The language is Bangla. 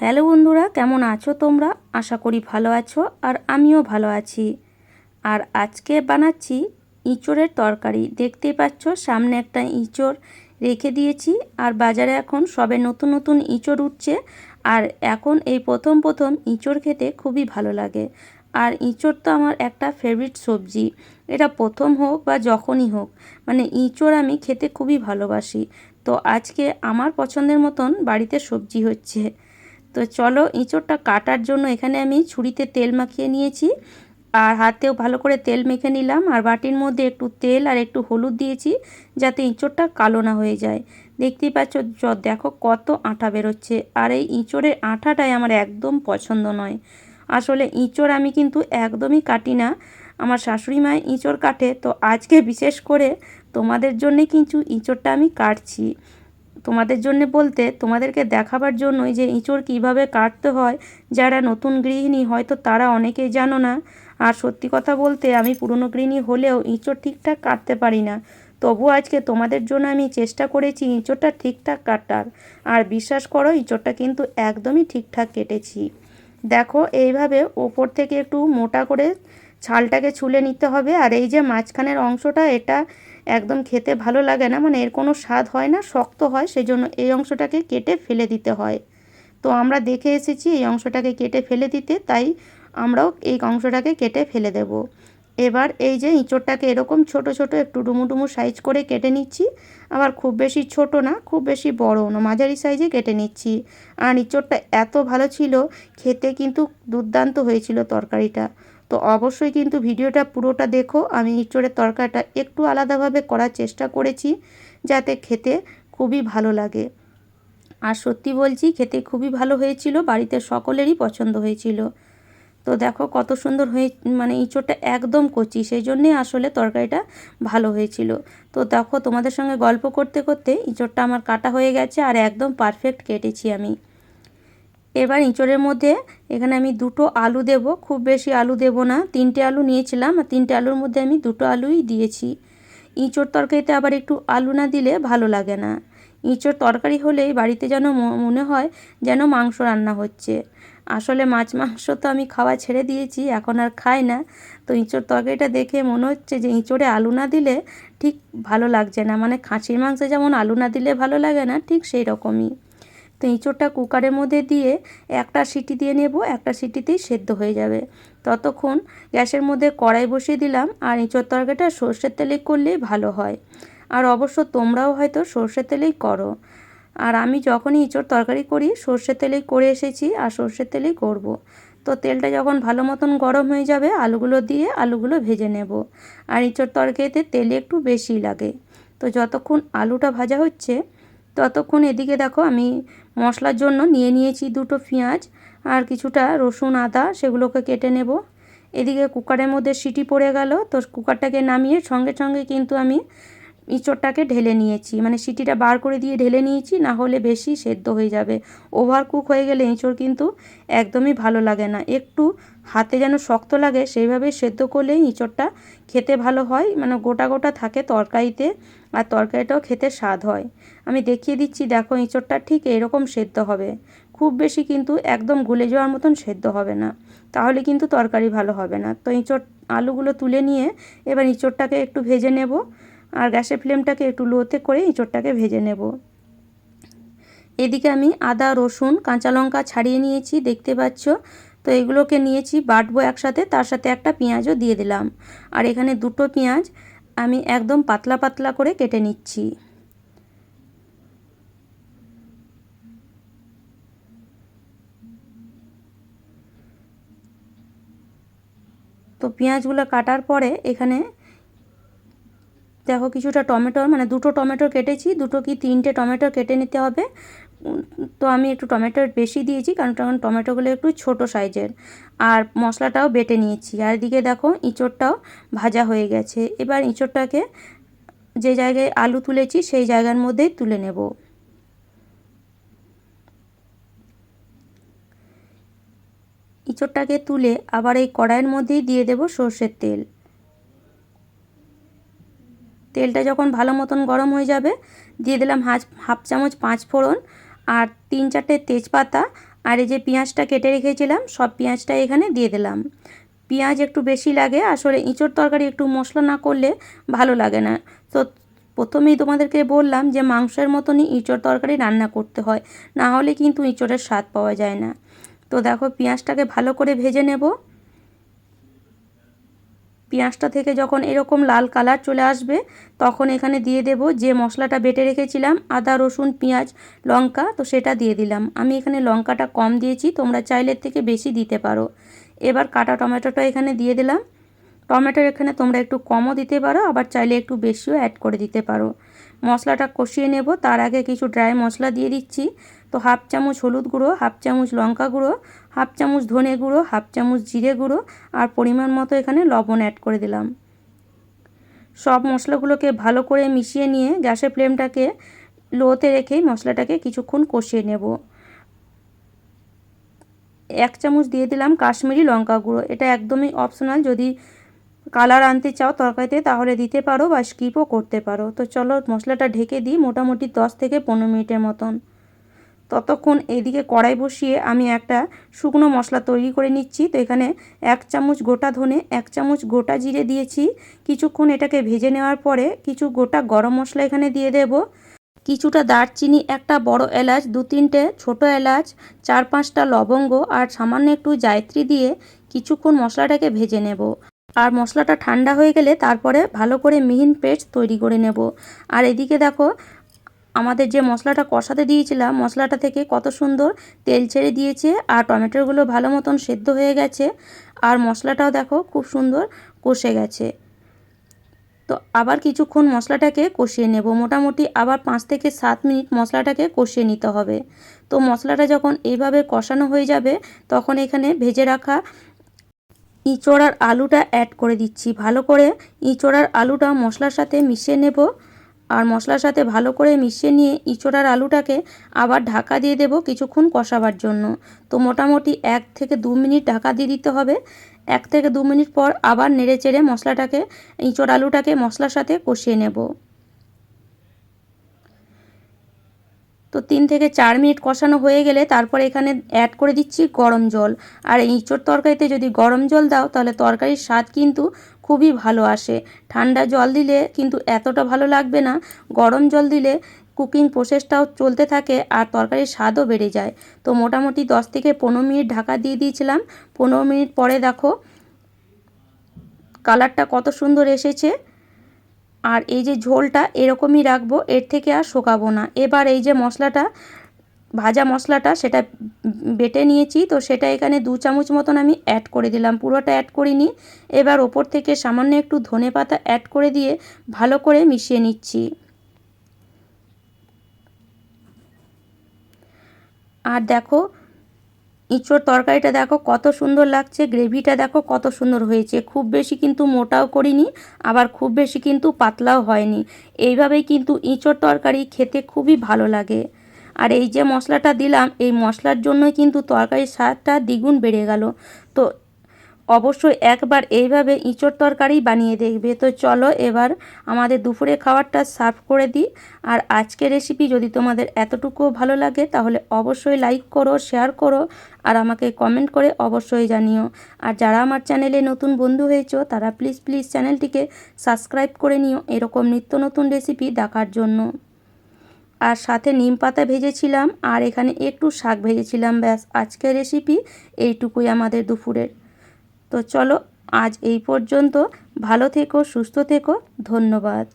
হ্যালো বন্ধুরা, কেমন আছো তোমরা? আশা করি ভালো আছো আর আমিও ভালো আছি। আর আজকে বানাচ্ছি ইঁচড়ের তরকারি। দেখতেই পাচ্ছ, সামনে একটা ইঁচড় রেখে দিয়েছি আর বাজারে এখন সবে নতুন নতুন ইঁচড় উঠছে। আর এখন এই প্রথম প্রথম ইঁচড় খেতে খুবই ভালো লাগে। আর ইঁচড় তো আমার একটা ফেভারিট সবজি। এটা প্রথম হোক বা যখনই হোক মানে ইঁচড় আমি খেতে খুবই ভালোবাসি। তো আজকে আমার পছন্দের মতন বাড়িতে সবজি হচ্ছে। তো চলো ইঁচড়টা কাটার জন্য এখানে আমি ছুরিতে তেল মাখিয়ে নিয়েছি। আর হাতেও ভালো করে তেল মেখে নিলাম। আর বাটির মধ্যে একটু তেল আর একটু হলুদ দিয়েছি যাতে ইঁচড়টা কালো না হয়ে যায়। দেখতেই পাচ্ছ দেখো কত আঠা বেরোচ্ছে। আর এই ইঁচড়ের আঠাটাই আমার একদম পছন্দ নয়। আসলে ইঁচড় আমি কিন্তু একদমই কাটি না। আমার শাশুড়ি মায় ইঁচড় কাটে। তো আজকে বিশেষ করে তোমাদের জন্যে কিন্তু ইঁচড়টা আমি কাটছি। তোমাদের জন্য বলতে তোমাদেরকে দেখাবার জন্যই যে ইঁচড় কীভাবে কাটতে হয়, যারা নতুন গৃহিণী হয়তো তারা অনেকেই জানো না। আর সত্যি কথা বলতে আমি পুরনো গৃহিণী হলেও ইঁচড় ঠিকঠাক কাটতে পারি না। তবু আজকে তোমাদের জন্য আমি চেষ্টা করেছি ইঁচড়টা ঠিকঠাক কাটার। আর বিশ্বাস করো, ইঁচড়টা কিন্তু একদমই ঠিকঠাক কেটেছি। দেখো, এইভাবে ওপর থেকে একটু মোটা করে ছালটাকে ছুলে নিতে হবে। আর এই যে মাঝখানের অংশটা, এটা একদম খেতে ভালো লাগে না মানে এর কোনো স্বাদ হয় না, শক্ত হয় সেই জন্য এই অংশটাকে কেটে ফেলে দিতে হয়। তো আমরা দেখে এসেছি এই অংশটাকে কেটে ফেলে দিতে, তাই আমরাও এই অংশটাকে কেটে ফেলে দেব। এবার এই যে ইঁচড়টাকে এরকম ছোট ছোট একটু ডুমু ডুমু সাইজ করে কেটে নিচ্ছি, আবার খুব বেশি ছোট না, খুব বেশি বড় না, মাঝারি সাইজে কেটে নিচ্ছি। আর ইঁচড়টা এত ভালো ছিল, খেতে কিন্তু দুর্দান্ত হয়েছিল তরকারিটা। তো অবশ্যই কিন্তু ভিডিওটা পুরোটা দেখো। আমি ইঁচড়ের তরকারিটা একটু আলাদাভাবে করার চেষ্টা করেছি যাতে খেতে খুবই ভালো লাগে। আর সত্যি বলছি, খেতে খুবই ভালো হয়েছিল, বাড়িতে সকলেরই পছন্দ হয়েছিল। তো দেখো কত সুন্দর হয়ে মানে ইঁচড়টা একদম কচি, সেই জন্যেই আসলে তরকারিটা ভালো হয়েছিল। তো দেখো তোমাদের সঙ্গে গল্প করতে করতে ইঁচড়টা আমার কাটা হয়ে গেছে আর একদম পারফেক্ট কেটেছি আমি। এবার ইঁচড়ের মধ্যে এখানে আমি দুটো আলু দেব, খুব বেশি আলু দেব না, তিনটে আলু নিয়েছিলাম আর তিনটে আলুর মধ্যে আমি দুটো আলুই দিয়েছি। ইঁচড় তরকারিতে আবার একটু আলু না দিলে ভালো লাগে না। ইঁচড় তরকারি হলেই বাড়িতে যেন মনে হয় যেন মাংস রান্না হচ্ছে। আসলে মাছ মাংস তো আমি খাওয়া ছেড়ে দিয়েছি, এখন আর খাই না। তো ইঁচড় তরকারিটা দেখে মনে হচ্ছে যে ইঁচড়ে আলু না দিলে ঠিক ভালো লাগছে না। মানে খাসির মাংসে যেমন আলু না দিলে ভালো লাগে না, ঠিক সেই রকমই। তো ইঁচড়টা কুকারের মধ্যে দিয়ে একটা সিটি দিয়ে নেব, একটা সিটিতেই সেদ্ধ হয়ে যাবে। ততক্ষণ গ্যাসের মধ্যে কড়াই বসিয়ে দিলাম আর ইঁচড় তরকারিটা সর্ষের তেলে করলেই ভালো হয়। আর অবশ্য তোমরাও হয়তো সর্ষের তেলেই করো। আর আমি যখনই ইঁচড় তরকারি করি, সর্ষের তেলেই করে এসেছি আর সর্ষের তেলেই করব। তো তেলটা যখন ভালো মতন গরম হয়ে যাবে, আলুগুলো দিয়ে আলুগুলো ভেজে নেব। আর ইঁচড় তরকারিতে তেল একটু বেশি লাগে। তো যতক্ষণ আলুটা ভাজা হচ্ছে ততক্ষণ এদিকে দেখো আমি মশলার জন্য নিয়ে নিয়েছি দুটো পেঁয়াজ আর কিছুটা রসুন, আদা, সেগুলোকে কেটে নেব। এদিকে কুকারের মধ্যে সিটি পড়ে গেল, তো কুকারটাকে নামিয়ে সঙ্গে সঙ্গে কিন্তু আমি ইঁচড়টাকে ঢেলে নিয়েছি। মানে সিটিটা বার করে দিয়ে ঢেলে নিয়েছি, না হলে বেশি সেদ্ধ হয়ে যাবে। ওভার কুক হয়ে গেলে ইঁচড় কিন্তু একদমই ভালো লাগে না। একটু হাতে যেন শক্ত লাগে, সেইভাবে সেদ্ধ করলেই ইঁচড়টা খেতে ভালো হয়। মানে গোটা গোটা থাকে তরকারিতে আর তরকারিটাও খেতে স্বাদ হয়। আমি দেখিয়ে দিচ্ছি, দেখো ইঁচড়টা ঠিক এরকম সেদ্ধ হবে। খুব বেশি কিন্তু একদম গলে যাওয়ার মতন সেদ্ধ হবে না। তাহলে কিন্তু তরকারি ভালো হবে না। তো ইঁচড় আলুগুলো তুলে নিয়ে এবার ইঁচড়টাকে একটু ভেজে নেব আর গ্যাসের ফ্লেমটাকে একটু লোতে করে ইঁচড়টাকে ভেজে নেব। এদিকে আমি আদা, রসুন, কাঁচা লঙ্কা ছাড়িয়ে নিয়েছি, দেখতে পাচ্ছ? তো এগুলোকে নিয়েছি, বাটবো একসাথে, তার সাথে একটা পেঁয়াজও দিয়ে দিলাম। আর এখানে দুটো পেঁয়াজ আমি একদম পাতলা পাতলা করে কেটে নিচ্ছি। তো পেঁয়াজগুলো কাটার পরে এখানে দেখো কিছুটা টমেটো মানে দুটো টমেটো কেটেছি, দুটো কি তিনটে টমেটো কেটে নিতে হবে। তো আমি একটু টমেটো বেশি দিয়েছি, কারণ তখন টমেটোগুলো একটু ছোট সাইজের। আর মশলাটাও বেটে নিয়েছি। আর এদিকে দেখো, ইঁচড়টাও ভাজা হয়ে গেছে। এবার ইঁচড়টাকে যে জায়গায় আলু তুলেছি, সেই জায়গার মধ্যেই তুলে নেব। ইঁচড়টাকে তুলে আবার এই কড়াইয়ের মধ্যেই দিয়ে দেব সর্ষের তেল। তেলটা যখন ভালো মতন গরম হয়ে যাবে, দিয়ে দিলাম হাফ চামচ পাঁচ ফোড়ন আর তিন চারটে তেজপাতা আর এই যে পেঁয়াজটা কেটে রেখেছিলাম, সব পেঁয়াজটা এখানে দিয়ে দিলাম। পেঁয়াজ একটু বেশি লাগে, আসলে ইঁচড় তরকারি একটু মশলা না করলে ভালো লাগে না। তো প্রথমেই তোমাদেরকে বললাম যে মাংসের মতনই ইঁচড় তরকারি রান্না করতে হয়, না হলে কিন্তু ইঁচড়ের স্বাদ পাওয়া যায় না। তো দেখো পেঁয়াজটাকে ভালো করে ভেজে নেব। পেঁয়াজটা থেকে যখন এরকম লাল কালার চলে আসবে, তখন এখানে দিয়ে দেব যে মশলাটা বেটে রেখেছিলাম, আদা, রসুন, পেঁয়াজ, লঙ্কা, তো সেটা দিয়ে দিলাম। আমি এখানে লঙ্কাটা কম দিয়েছি, তোমরা চাইলের থেকে বেশি দিতে পারো। এবার কাটা টমেটোটা এখানে দিয়ে দিলাম। টমেটোর এখানে তোমরা একটু কমও দিতে পারো, আবার চাইলে একটু বেশিও অ্যাড করে দিতে পারো। মশলাটা কষিয়ে নেব, তার আগে কিছু ড্রাই মশলা দিয়ে দিচ্ছি। তো হাফ চামচ হলুদ গুঁড়ো, হাফ চামচ লঙ্কা গুঁড়ো, হাফ চামচ ধনে গুঁড়ো, হাফ চামচ জিরে গুঁড়ো আর পরিমাণ মতো এখানে লবণ অ্যাড করে দিলাম। সব মশলাগুলোকে ভালো করে মিশিয়ে নিয়ে গ্যাসের ফ্লেমটাকে লোতে রেখেই মশলাটাকে কিছুক্ষণ কষিয়ে নেব। এক চামচ দিয়ে দিলাম কাশ্মীরি লঙ্কা গুঁড়ো। এটা একদমই অপশনাল যদি কালার আনতে চাও তরকারিতে তাহলে দিতে পারো বা স্কিপও করতে পারো। তো চলো মশলাটা ঢেকে দিই মোটামুটি দশ থেকে পনেরো মিনিটের মতন। ততক্ষণ এদিকে কড়াই বসিয়ে আমি একটা শুকনো মশলা তৈরি করে নিচ্ছি। তো এখানে এক চামচ গোটা ধনে, এক চামচ গোটা জিরে দিয়েছি। কিছুক্ষণ এটাকে ভেজে নেওয়ার পরে কিছু গোটা গরম মশলা এখানে দিয়ে দেব। কিছুটা দারচিনি, একটা বড় এলাচ, দু তিনটে ছোট এলাচ, চার পাঁচটা লবঙ্গ আর সামান্য একটু জায়ত্রী দিয়ে কিছুক্ষণ মশলাটাকে ভেজে নেব। আর মশলাটা ঠান্ডা হয়ে গেলে তারপরে ভালো করে মিহিন পেস্ট তৈরি করে নেব। আর এদিকে দেখো আমাদের যে মশলাটা কষাতে দিয়েছিলাম, মশলাটা থেকে কত সুন্দর তেল ছেড়ে দিয়েছে আর টমেটোগুলো ভালো মতন সেদ্ধ হয়ে গেছে আর মশলাটাও দেখো খুব সুন্দর কষে গেছে। তো আবার কিছুক্ষণ মশলাটাকে কষিয়ে নেব। মোটামুটি আবার পাঁচ থেকে সাত মিনিট মশলাটাকে কষিয়ে নিতে হবে। তো মশলাটা যখন এইভাবে কষানো হয়ে যাবে, তখন এখানে ভেজে রাখা ইঁচড়ার আলুটা অ্যাড করে দিচ্ছি। ভালো করে ইঁচড়ার আলুটা মশলার সাথে মিশিয়ে নেব। আর মশলার সাথে ভালো করে মিশিয়ে নিয়ে ইঁচড়ার আলুটাকে আবার ঢাকা দিয়ে দেব কিছুক্ষণ কষাবার জন্য। তো মোটামুটি এক থেকে দু মিনিট ঢাকা দিয়ে দিতে হবে। এক থেকে দু মিনিট পর আবার নেড়ে চেড়ে মশলাটাকে ইঁচড় আলুটাকে মশলার সাথে কষিয়ে নেব। তো তিন থেকে চার মিনিট কষানো হয়ে গেলে তারপরে এখানে অ্যাড করে দিচ্ছি গরম জল। আর ইঁচড় তরকারিতে যদি গরম জল দাও, তাহলে তরকারির স্বাদ কিন্তু খুবই ভালো আসে। ঠান্ডা জল দিলে কিন্তু এতটা ভালো লাগবে না। গরম জল দিলে কুকিং প্রসেসটাও চলতে থাকে আর তরকারির স্বাদও বেড়ে যায়। তো মোটামুটি দশ থেকে পনেরো মিনিট ঢাকা দিয়ে দিয়েছিলাম। পনেরো মিনিট পরে দেখো কালারটা কত সুন্দর এসেছে। আর এই যে ঝোলটা এরকমই রাখব, এর থেকে আর শোকাবো না। এবার এই যে মশলাটা, ভাজা মশলাটা সেটা বেটে নিয়েছি, তো সেটা এখানে দু চামচ মতন আমি অ্যাড করে দিলাম। পুরোটা অ্যাড করিনি, এবার ওপর থেকে সামান্য একটু ধনে পাতা অ্যাড করে দিয়ে ভালো করে মিশিয়ে নিচ্ছি। আর দেখো ইঁচড় তরকারিটা দেখো কত সুন্দর লাগছে, গ্রেভিটা দেখো কত সুন্দর হয়েছে। খুব বেশি কিন্তু মোটাও করিনি, আবার খুব বেশি কিন্তু পাতলাও হয়নি। এইভাবেই কিন্তু ইঁচড় তরকারি খেতে খুবই ভালো লাগে। আর এই যে মশলাটা দিলাম, এই মশলার জন্যই কিন্তু তরকারির স্বাদটা দ্বিগুণ বেড়ে গেল। তো অবশ্যই একবার এইভাবে ইঁচড় তরকারি বানিয়ে দেখবে। তো চলো এবার আমাদের দুপুরে খাবারটা সার্ভ করে দিই। আর আজকের রেসিপি যদি তোমাদের এতটুকুও ভালো লাগে, তাহলে অবশ্যই লাইক করো শেয়ার করো, আর আমাকে কমেন্ট করে অবশ্যই জানিও। আর যারা আমার চ্যানেলে নতুন বন্ধু হয়েছো, তারা প্লিজ প্লিজ চ্যানেলটিকে সাবস্ক্রাইব করে নিও এরকম নিত্য নতুন রেসিপি দেখার জন্য। আর সাথে নিম পাতা ভেজেছিলাম, আর এখানে একটু শাক ভেজেছিলাম, ব্যাস আজকের রেসিপি এইটুকুই আমাদের দুপুরের। তো চলো আজ এই পর্যন্ত ভালো থেকো সুস্থ থেকো ধন্যবাদ।